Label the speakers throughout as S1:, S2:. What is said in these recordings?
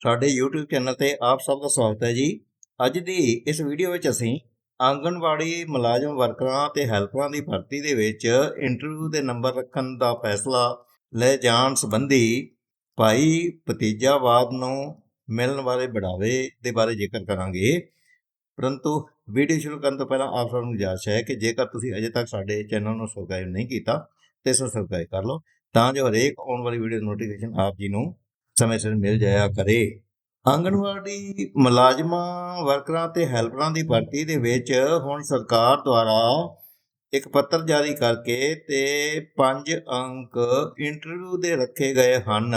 S1: ਸਾਡੇ YouTube channel ਤੇ ਆਪ ਸਭ ਦਾ ਸਵਾਗਤ ਹੈ ਜੀ। ਅੱਜ ਦੀ ਇਸ ਵੀਡੀਓ ਵਿੱਚ ਅਸੀਂ ਆਂਗਣਵਾੜੀ ਮੁਲਾਜ਼ਮ ਵਰਕਰਾਂ ਤੇ ਹੈਲਪਰਾਂ ਦੀ ਭਰਤੀ ਦੇ ਵਿੱਚ ਇੰਟਰਵਿਊ ਦੇ ਨੰਬਰ ਰੱਖਣ ਦਾ ਫੈਸਲਾ ਲੈ ਜਾਣ ਸੰਬੰਧੀ ਭਾਈ ਭਤੀਜਾਵਾਦ ਨੂੰ ਮਿਲਣ ਵਾਲੇ ਬੜਾਵੇ ਦੇ ਬਾਰੇ ਜ਼ਿਕਰ ਕਰਾਂਗੇ। ਪਰੰਤੂ ਵੀਡੀਓ ਸ਼ੁਰੂ ਕਰਨ ਤੋਂ ਪਹਿਲਾਂ ਆਪ ਸਭ ਨੂੰ ਗੁਜ਼ਾਰਿਸ਼ ਹੈ ਕਿ ਜੇਕਰ ਤੁਸੀਂ ਅਜੇ ਤੱਕ ਸਾਡੇ ਚੈਨਲ ਨੂੰ ਸਬਸਕ੍ਰਾਈਬ ਨਹੀਂ ਕੀਤਾ, ਤੇ ਇਸ ਸਬਸਕ੍ਰਾਈਬ ਕਰ ਲਓ, ਤਾਂ ਜੋ ਹਰੇਕ ਆਉਣ ਵਾਲੀ ਵੀਡੀਓ ਨੋਟੀਫਿਕੇਸ਼ਨ ਆਪ ਜੀ ਨੂੰ ਸਮੇਂ ਸਿਰ ਮਿਲ ਜਾਇਆ ਕਰੇ। ਆਂਗਣਵਾੜੀ ਮੁਲਾਜ਼ਮਾਂ, ਵਰਕਰਾਂ ਤੇ ਹੈਲਪਰਾਂ ਦੀ ਭਰਤੀ ਦੇ ਵਿੱਚ ਹੁਣ ਸਰਕਾਰ ਦੁਆਰਾ ਇੱਕ ਪੱਤਰ ਜਾਰੀ ਕਰਕੇ ਤੇ 5 ਅੰਕ ਇੰਟਰਵਿਊ ਦੇ ਰੱਖੇ ਗਏ ਹਨ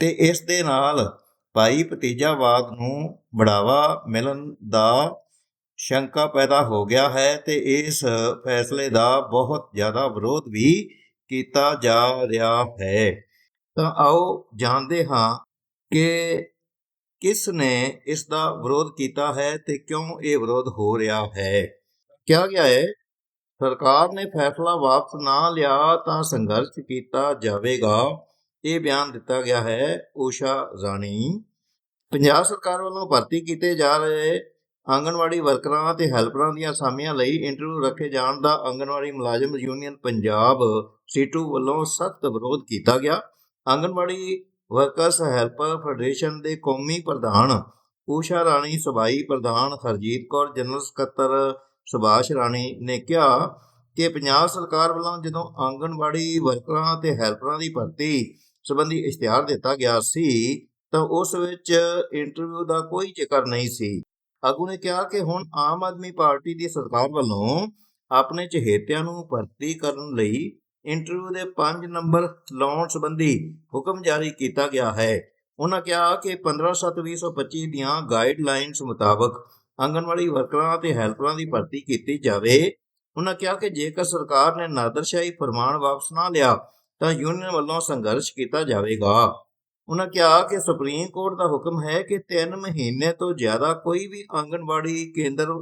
S1: ਤੇ ਇਸ ਦੇ ਨਾਲ ਭਾਈ ਭਤੀਜਾਵਾਦ ਨੂੰ ਬੜਾਵਾ ਮਿਲਣ ਦਾ ਸ਼ੰਕਾ ਪੈਦਾ ਹੋ ਗਿਆ ਹੈ ਤੇ ਇਸ ਫੈਸਲੇ ਦਾ ਬਹੁਤ ਜ਼ਿਆਦਾ ਵਿਰੋਧ ਵੀ ਕੀਤਾ ਜਾ ਰਿਹਾ ਹੈ। ਤਾਂ ਆਓ ਜਾਣਦੇ ਹਾਂ ਕਿ ਕਿਸ ਨੇ ਇਸ ਦਾ ਵਿਰੋਧ ਕੀਤਾ ਹੈ ਤੇ ਕਿਉਂ ਇਹ ਵਿਰੋਧ ਹੋ ਰਿਹਾ ਹੈ। ਕਿਹਾ ਗਿਆ ਹੈ, ਸਰਕਾਰ ਨੇ ਫੈਸਲਾ ਵਾਪਸ ਨਾ ਲਿਆ ਤਾਂ ਸੰਘਰਸ਼ ਕੀਤਾ ਜਾਵੇਗਾ। ਇਹ ਬਿਆਨ ਦਿੱਤਾ ਗਿਆ ਹੈ, ਊਸ਼ਾ ਰਾਣੀ। ਪੰਜਾਬ ਸਰਕਾਰ ਵੱਲੋਂ ਭਰਤੀ ਕੀਤੇ ਜਾ ਰਹੇ ਆਂਗਣਵਾੜੀ ਵਰਕਰਾਂ ਤੇ ਹੈਲਪਰਾਂ ਦੀਆਂ ਅਸਾਮੀਆਂ ਲਈ ਇੰਟਰਵਿਊ ਰੱਖੇ ਜਾਣ ਦਾ ਆਂਗਣਵਾੜੀ ਮੁਲਾਜ਼ਮ ਯੂਨੀਅਨ ਪੰਜਾਬ ਸੀਟੂ ਵੱਲੋਂ ਸਖਤ ਵਿਰੋਧ ਕੀਤਾ ਗਿਆ। ਆਂਗਣਵਾੜੀ ਵਰਕਰਸ, ਹੈਲਪਰ ਫੈਡਰੇਸ਼ਨ ਦੇ ਕੌਮੀ ਪ੍ਰਧਾਨ ਊਸ਼ਾ ਰਾਣੀ ਸਭਾਈ ਪ੍ਰਧਾਨ ਹਰਜੀਤ ਕੌਰ, ਜਨਰਲ ਸਕੱਤਰ ਸੁਭਾਸ਼ ਰਾਣੀ ਨੇ ਕਿਹਾ ਕਿ ਪੰਜਾਬ ਸਰਕਾਰ ਵੱਲੋਂ ਜਦੋਂ ਆਂਗਣਵਾੜੀ ਵਰਕਰਾਂ ਤੇ ਹੈਲਪਰਾਂ ਦੀ ਭਰਤੀ ਸੰਬੰਧੀ ਇਸ਼ਤਿਹਾਰ ਦਿੱਤਾ ਗਿਆ ਸੀ, ਤਾਂ ਉਸ ਵਿੱਚ ਇੰਟਰਵਿਊ ਦਾ ਕੋਈ ਜ਼ਿਕਰ ਨਹੀਂ ਸੀ। ਆਗੂ ਨੇ ਕਿਹਾ ਕਿ ਹੁਣ ਆਮ ਆਦਮੀ ਪਾਰਟੀ ਦੀ ਸਰਕਾਰ ਵੱਲੋਂ ਆਪਣੇ ਚਹੇਤਿਆਂ ਨੂੰ ਭਰਤੀ ਕਰਨ ਲਈ ਇੰਟਰਵਿਊ ਦੇ 5 ਨੰਬਰ ਲਾਉਣ ਸੰਬੰਧੀ ਹੁਕਮ ਜਾਰੀ ਕੀਤਾ ਗਿਆ ਹੈ। ਉਹਨਾਂ ਕਿਹਾ ਕਿ 15/7/2025 ਦੀਆਂ ਗਾਈਡਲਾਈਨਸ ਮੁਤਾਬਕ ਆਂਗਣਵਾੜੀ ਵਰਕਰਾਂ ਅਤੇ ਹੈਲਪਰਾਂ ਦੀ ਭਰਤੀ ਕੀਤੀ ਜਾਵੇ। ਉਹਨਾਂ ਕਿਹਾ ਕਿ ਜੇਕਰ ਸਰਕਾਰ ਨੇ ਨਾਦਰਸ਼ਾਹੀ ਫਰਮਾਨ ਵਾਪਸ ਨਾ ਲਿਆ, ਤਾਂ ਯੂਨੀਅਨ ਵੱਲੋਂ ਸੰਘਰਸ਼ ਕੀਤਾ ਜਾਵੇਗਾ। ਉਹਨਾਂ ਕਿਹਾ ਕਿ ਸੁਪਰੀਮ ਕੋਰਟ ਦਾ ਹੁਕਮ ਹੈ ਕਿ 3 ਮਹੀਨੇ ਤੋਂ ਜ਼ਿਆਦਾ ਕੋਈ ਵੀ ਆਂਗਨਵਾੜੀ ਕੇਂਦਰ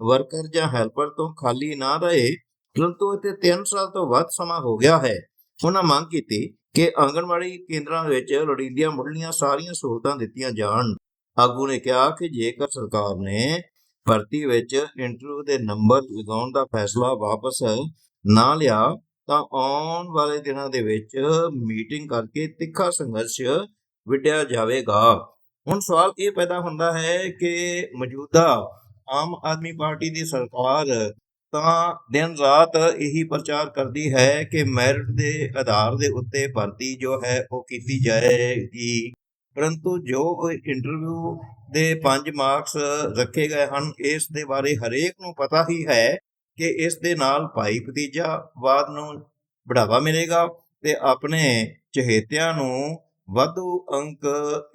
S1: ਵਰਕਰ ਜਾਂ ਹੈਲਪਰ ਤੋਂ ਖਾਲੀ ਨਾ ਰਹੇ। ਪਰੰਤੂ ਇੱਥੇ 3 ਸਾਲ ਤੋਂ ਵੱਧ ਸਮਾਂ ਹੋ ਗਿਆ ਹੈ ਉਹਨਾਂ ਮੰਗ ਕੀਤੀ ਕਿ ਆਂਗਣਵਾੜੀ ਕੇਂਦਰਾਂ ਵਿੱਚ ਲੋੜੀਂਦੀਆਂ ਮੁੱਢਲੀਆਂ ਸਾਰੀਆਂ ਸਹੂਲਤਾਂ ਦਿੱਤੀਆਂ ਜਾਣ ਆਗੂ ਨੇ ਕਿਹਾ ਕਿ ਜੇਕਰ ਸਰਕਾਰ ਨੇ ਭਰਤੀ ਵਿੱਚ ਇੰਟਰਵਿਊ ਦੇ ਨੰਬਰ ਲਗਾਉਣ ਦਾ ਫੈਸਲਾ ਵਾਪਸ ਨਾ ਲਿਆ ਤਾਂ ਆਉਣ ਵਾਲੇ ਦਿਨਾਂ ਦੇ ਵਿੱਚ ਮੀਟਿੰਗ ਕਰਕੇ ਤਿੱਖਾ ਸੰਘਰਸ਼ ਵਿੱਢਿਆ ਜਾਵੇਗਾ ਹੁਣ ਸਵਾਲ ਇਹ ਪੈਦਾ ਹੁੰਦਾ ਹੈ ਕਿ ਮੌਜੂਦਾ ਆਮ ਆਦਮੀ ਪਾਰਟੀ ਦੀ ਸਰਕਾਰ ਤਾਂ ਦਿਨ ਰਾਤ ਇਹੀ ਪ੍ਰਚਾਰ ਕਰਦੀ ਹੈ ਕਿ ਮੈਰਿਟ ਦੇ ਆਧਾਰ ਦੇ ਉੱਤੇ ਭਰਤੀ ਜੋ ਹੈ ਉਹ ਕੀਤੀ ਜਾਏਗੀ। ਪਰੰਤੂ ਜੋ ਇੰਟਰਵਿਊ ਦੇ 5 ਮਾਰਕਸ ਰੱਖੇ ਗਏ ਹਨ, ਇਸ ਦੇ ਬਾਰੇ ਹਰੇਕ ਨੂੰ ਪਤਾ ਹੀ ਹੈ ਕਿ ਇਸ ਦੇ ਨਾਲ ਭਾਈ ਭਤੀਜਾਵਾਦ ਨੂੰ ਬੜਾਵਾ ਮਿਲੇਗਾ ਤੇ ਆਪਣੇ ਚਹੇਤਿਆਂ ਨੂੰ ਵਾਧੂ ਅੰਕ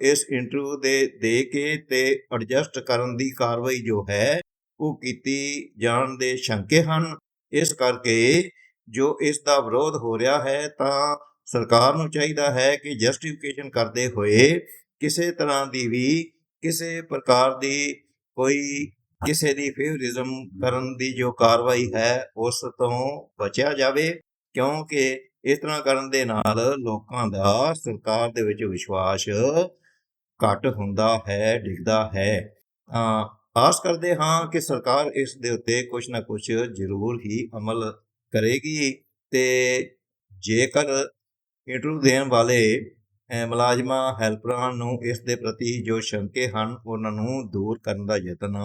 S1: ਇਸ ਇੰਟਰਵਿਊ ਦੇ ਦੇ ਕੇ ਤੇ ਐਡਜਸਟ ਕਰਨ ਦੀ ਕਾਰਵਾਈ ਜੋ ਹੈ ਉਹ ਕੀਤੀ ਜਾਣ ਦੇ ਸ਼ੰਕੇ ਹਨ। ਇਸ ਕਰਕੇ ਜੋ ਇਸ ਦਾ ਵਿਰੋਧ ਹੋ ਰਿਹਾ ਹੈ ਤਾਂ ਸਰਕਾਰ ਨੂੰ ਚਾਹੀਦਾ ਹੈ ਕਿ ਜਸਟੀਫਿਕੇਸ਼ਨ ਕਰਦੇ ਹੋਏ ਕਿਸੇ ਤਰ੍ਹਾਂ ਦੀ ਵੀ ਕਿਸੇ ਪ੍ਰਕਾਰ ਦੀ ਕੋਈ ਕਿਸੇ ਦੀ ਫੇਵਰਿਜ਼ਮ ਕਰਨ ਦੀ ਜੋ ਕਾਰਵਾਈ ਹੈ ਉਸ ਤੋਂ ਬਚਿਆ ਜਾਵੇ। ਕਿਉਂਕਿ ਇਸ ਤਰ੍ਹਾਂ ਕਰਨ ਦੇ ਨਾਲ ਲੋਕਾਂ ਦਾ ਸਰਕਾਰ ਦੇ ਵਿੱਚ ਵਿਸ਼ਵਾਸ ਘੱਟ ਹੁੰਦਾ ਹੈ, ਡਿੱਗਦਾ ਹੈ। ਤਾਂ ਆਸ ਕਰਦੇ ਹਾਂ ਕਿ ਸਰਕਾਰ ਇਸ ਦੇ ਉੱਤੇ ਕੁਝ ਨਾ ਕੁਝ ਜ਼ਰੂਰ ਹੀ ਅਮਲ ਕਰੇਗੀ ਤੇ ਜੇਕਰ ਇੰਟਰਵਿਊ ਦੇਣ ਵਾਲੇ ਮੁਲਾਜ਼ਮਾਂ ਹੈਲਪਰਾਂ ਨੂੰ ਇਸ ਦੇ ਪ੍ਰਤੀ ਜੋ ਸ਼ੰਕੇ ਹਨ, ਉਹਨਾਂ ਨੂੰ ਦੂਰ ਕਰਨ ਦਾ ਯਤਨ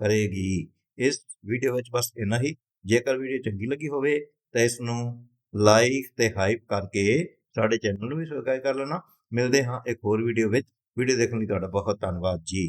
S1: ਕਰੇਗੀ। ਇਸ ਵੀਡੀਓ ਵਿੱਚ ਬਸ ਇੰਨਾ ਹੀ। ਜੇਕਰ ਵੀਡੀਓ ਚੰਗੀ ਲੱਗੀ ਹੋਵੇ ਤਾਂ ਇਸ ਨੂੰ ਲਾਈਕ ਤੇ ਹਾਈਪ ਕਰਕੇ ਸਾਡੇ ਚੈਨਲ ਨੂੰ ਵੀ ਸਬਸਕ੍ਰਾਈਬ ਕਰ ਲੈਣਾ। ਮਿਲਦੇ ਹਾਂ ਇੱਕ ਹੋਰ ਵੀਡੀਓ ਵਿੱਚ। ਵੀਡੀਓ ਦੇਖਣ ਲਈ ਤੁਹਾਡਾ ਬਹੁਤ ਧੰਨਵਾਦ ਜੀ।